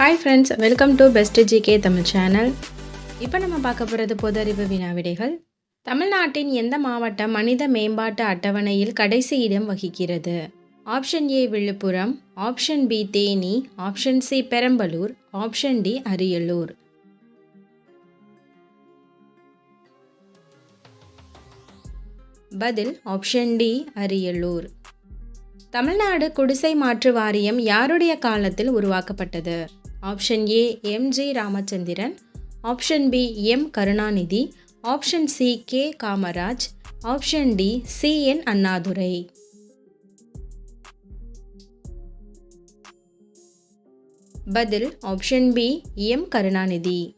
Hi friends welcome to best GK Tamil channel இப்போ நம்ம பார்க்க போகிறது பொது அறிவு வினாவிடைகள் தமிழ்நாட்டின் எந்த மாவட்டம் மனித மேம்பாட்டு அட்டவணையில் கடைசி இடம் வகிக்கிறது? Option A Viluppuram option B Theni option C Perambalur option D Ariyalur. பதில் ஆப்ஷன் டி அரியலூர். தமிழ்நாடு குடிசை மாற்று வாரியம் யாருடைய காலத்தில் உருவாக்கப்பட்டது? Option A M G Ramachandran. Option B M Karunanidhi. Option C K Kamaraj. Option D C N Annadurai. பதில் option B M Karunanidhi.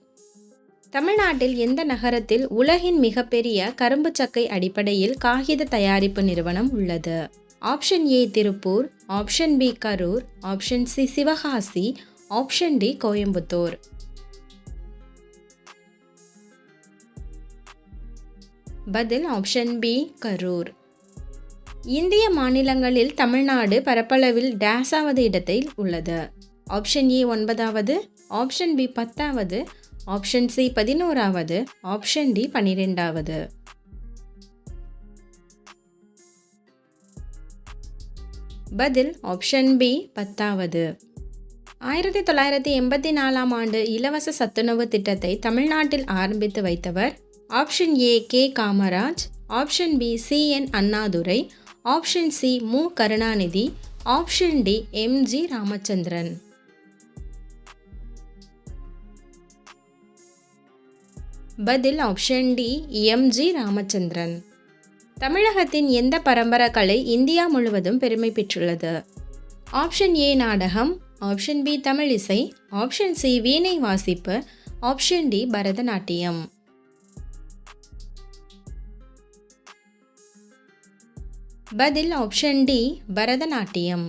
தமிழ்நாட்டில் எந்த நகரத்தில் உலகின் மிகப்பெரிய கரும்பு சக்கை அடிப்படையில் காகித தயாரிப்பு நிறுவனம் உள்ளது? Option A Tiruppur. Option B Karur. Option C Sivakasi. Option D Coimbatore. பதில் ஆப்ஷன் பி கரூர். இந்திய மாநிலங்களில் தமிழ்நாடு பரப்பளவில் டேஸாவது இடத்தில் உள்ளது. ஆப்ஷன் ஏ ஒன்பதாவது ஆப்ஷன் பி பத்தாவது ஆப்ஷன் சி பதினோராவது ஆப்ஷன் டி பன்னிரெண்டாவது பதில் ஆப்ஷன் பி பத்தாவது. ஆயிரத்தி தொள்ளாயிரத்தி எண்பத்தி நாலாம் ஆண்டு இலவச சத்துணவு திட்டத்தை தமிழ்நாட்டில் ஆரம்பித்து வைத்தவர் option A K Kamaraj option B C N Annadurai option C Mu Karunanidhi option D M G Ramachandran. பதில் option D M G Ramachandran. தமிழகத்தின் எந்த பரம்பரை கலை இந்தியா முழுவதும் பெருமை பெற்றுள்ளது? ஆப்ஷன் ஏ நாடகம் ஆப்ஷன் பி தமிழ் இசை ஆப்ஷன் சி வீணை வாசிப்பு ஆப்ஷன் டி பரதநாட்டியம். பதில் ஆப்ஷன் டி பரதநாட்டியம்.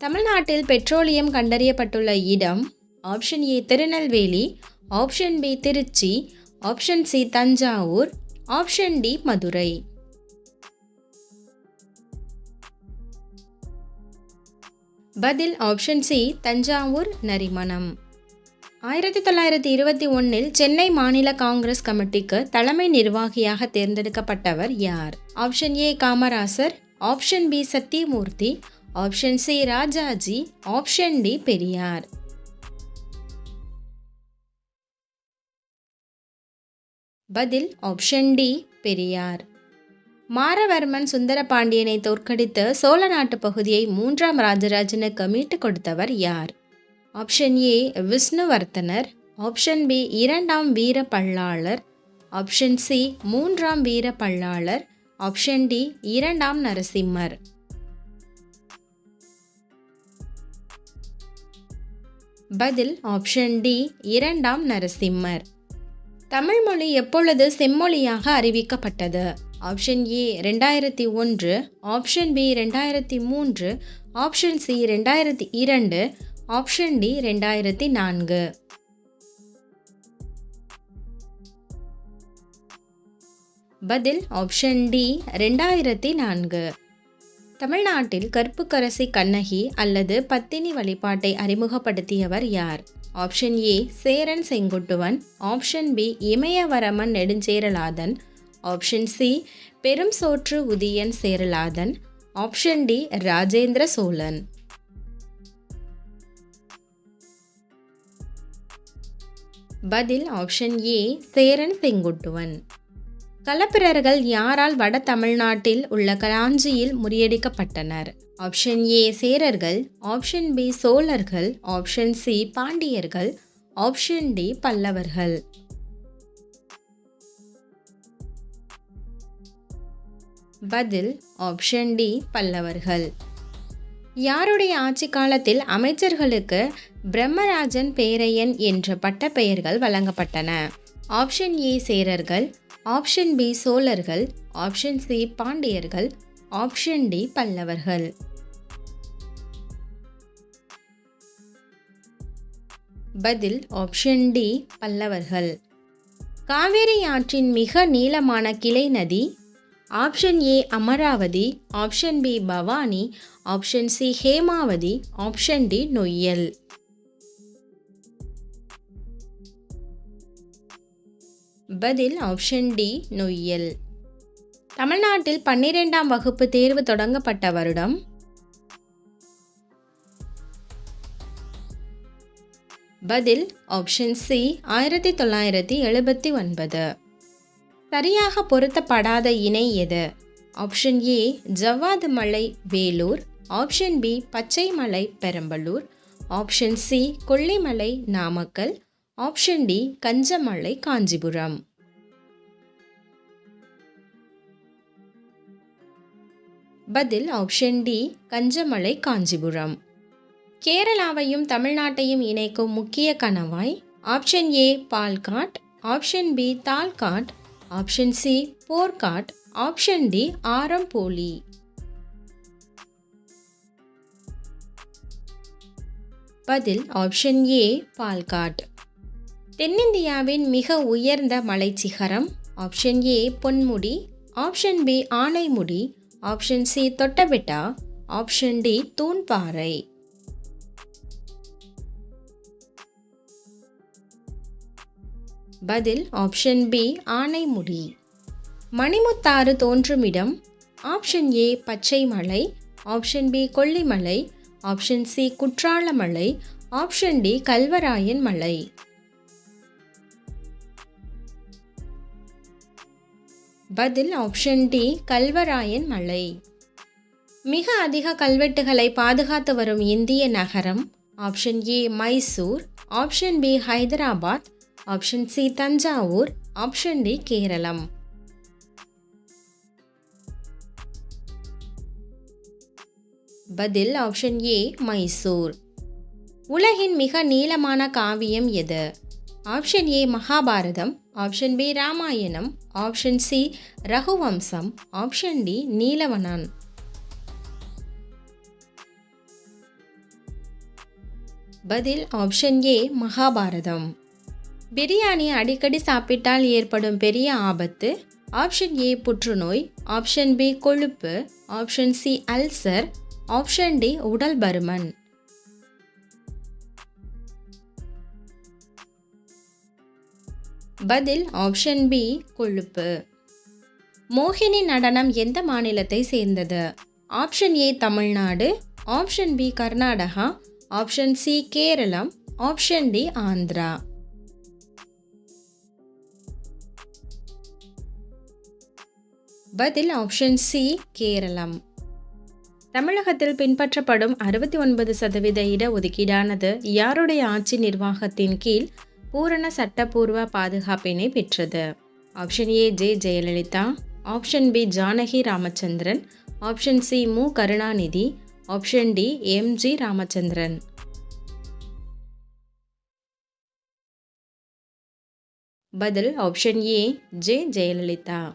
தமிழ்நாட்டில் பெட்ரோலியம் கண்டறியப்பட்டுள்ள இடம் option A Tirunelveli option B Trichy option C Thanjavur option D Madurai. பதில் ஆப்ஷன் சி தஞ்சாவூர் நரிமணம். ஆயிரத்தி தொள்ளாயிரத்தி இருபத்தி ஒன்றில் சென்னை மாநில காங்கிரஸ் கமிட்டிக்கு தலைமை நிர்வாகியாக தேர்ந்தெடுக்கப்பட்டவர் யார்? Option A Kamarajar. Option B Sathyamoorthy. Option C Rajaji. Option D Periyar. பதில் ஆப்ஷன் டி பெரியார். மாரவர்மன் சுந்தரபாண்டியனை தோற்கடித்து சோழ நாட்டு பகுதியை மூன்றாம் ராஜராஜனுக்கு மீட்டுக் கொடுத்தவர் யார்? Option A Vishnuvardhanar. Option B இரண்டாம் வீர பல்லாளர். ஆப்ஷன் சி மூன்றாம் வீர பல்லாளர். ஆப்ஷன் டி இரண்டாம் நரசிம்மர். பதில் ஆப்ஷன் டி இரண்டாம் நரசிம்மர். தமிழ்மொழி எப்பொழுது செம்மொழியாக அறிவிக்கப்பட்டது? ஆப்ஷன் ஏ ரெண்டாயிரத்தி ஒன்று ஆப்ஷன் பி ரெண்டாயிரத்தி மூன்று ஆப்ஷன் சி ரெண்டாயிரத்தி இரண்டு ஆப்ஷன் டி ரெண்டாயிரத்தி நான்கு. பதில் ஆப்ஷன் டி ரெண்டாயிரத்தி நான்கு. தமிழ்நாட்டில் கற்புக்கரசி கண்ணகி அல்லது பத்தினி வழிபாட்டை அறிமுகப்படுத்தியவர் யார்? Option A Cheran Senguttuvan option B Imayavaramban Neduncheralathan option C Perum Chotru Udiyan Cheralathan. Option D Rajendra Cholan. பதில் ஆப்ஷன் ஏ சேரன் செங்குட்டுவன். களப்பிரர்கள் யாரால் வட தமிழ்நாட்டில் உள்ள காஞ்சியில் முறியடிக்கப்பட்டனர்? ஆப்ஷன் ஏ சேரர்கள். ஆப்ஷன் பி சோழர்கள். ஆப்ஷன் சி பாண்டியர்கள். ஆப்ஷன் டி பல்லவர்கள். பதில் ஆப்ஷன் டி பல்லவர்கள். யாருடைய ஆட்சி காலத்தில் அமைச்சர்களுக்கு பிரம்மராஜன் பேரையன் என்ற பட்டப்பெயர்கள் வழங்கப்பட்டன? ஆப்ஷன் ஏ சேரர்கள். ஆப்ஷன் பி சோழர்கள். ஆப்ஷன் சி பாண்டியர்கள். ஆப்ஷன் டி பல்லவர்கள். பதில் ஆப்ஷன் டி பல்லவர்கள். காவேரி ஆற்றின் மிக நீளமான கிளை நதி option A Amaravathi option B Bhavani option C Hemavathi option D Noyyal. பதில் ஆப்ஷன் டி நொய்யல். தமிழ்நாட்டில் பன்னிரெண்டாம் வகுப்பு தேர்வு தொடங்கப்பட்ட வருடம்? பதில் ஆப்ஷன் சி ஆயிரத்தி தொள்ளாயிரத்தி எழுபத்தி ஒன்பது. சரியாக பொருத்தப்படாத இணை எது? Option A Javadhu Malai Vellore. Option B Pachai Malai Perambalur. Option C Kollimalai Namakkal. Option D Kanjamalai Kanchipuram. பதில் ஆப்ஷன் டி கஞ்சமலை காஞ்சிபுரம். கேரளாவையும் தமிழ்நாட்டையும் இணைக்கும் முக்கிய கணவாய். Option A Palghat. Option B Thalghat. Option C Borghat option D Aramboli பதில் ஆப்ஷன் ஏ பால்காட். தென்னிந்தியாவின் மிக உயர்ந்த மலைச்சிகரம் option A Ponmudi. Option B Anaimudi. Option C Doddabetta. Option D Thoonparai. பதில் ஆப்ஷன் பி ஆனைமுடி மணிமுத்தாறு தோன்றும் இடம் option A Pachai Malai option B Kollimalai option C Kutralamalai option D Kalvarayan Malai. பதில் option D Kalvarayan மலை. மிக அதிக கல்வெட்டுகளை பாதுகாத்து வரும் இந்திய நகரம் option A Mysore option B Hyderabad option C Thanjavur. Option D Keralam. பதில் ஆப்ஷன் ஏ மைசூர். உலகின் மிக நீளமான காவியம் எது? Option A Mahabharatam. Option B Ramayanam. Option C Raghuvamsam. Option D Neelavanan. பதில் ஆப்ஷன் ஏ மகாபாரதம். பிரியாணி அடிக்கடி சாப்பிட்டால் ஏற்படும் பெரிய ஆபத்து ஆப்ஷன் ஏ புற்றுநோய் ஆப்ஷன் பி கொழுப்பு option C ulcer option D உடல் பருமன். பதில் ஆப்ஷன் பி கொழுப்பு. மோகினி நடனம் எந்த மாநிலத்தை சேர்ந்தது? Option A Tamil Nadu option B Karnataka option C Keralam option D Andhra. பதில் ஆப்ஷன் சி கேரளம். தமிழகத்தில் பின்பற்றப்படும் அறுபத்தி ஒன்பது சதவீத இடஒதுக்கீடானது யாருடைய ஆட்சி நிர்வாகத்தின் கீழ் பூரண சட்டப்பூர்வ பாதுகாப்பினை பெற்றது? Option A J Jayalalithaa. Option B Janaki Ramachandran. Option C Mu. Karunanidhi. Option D M G Ramachandran. பதில் option A J Jayalalithaa.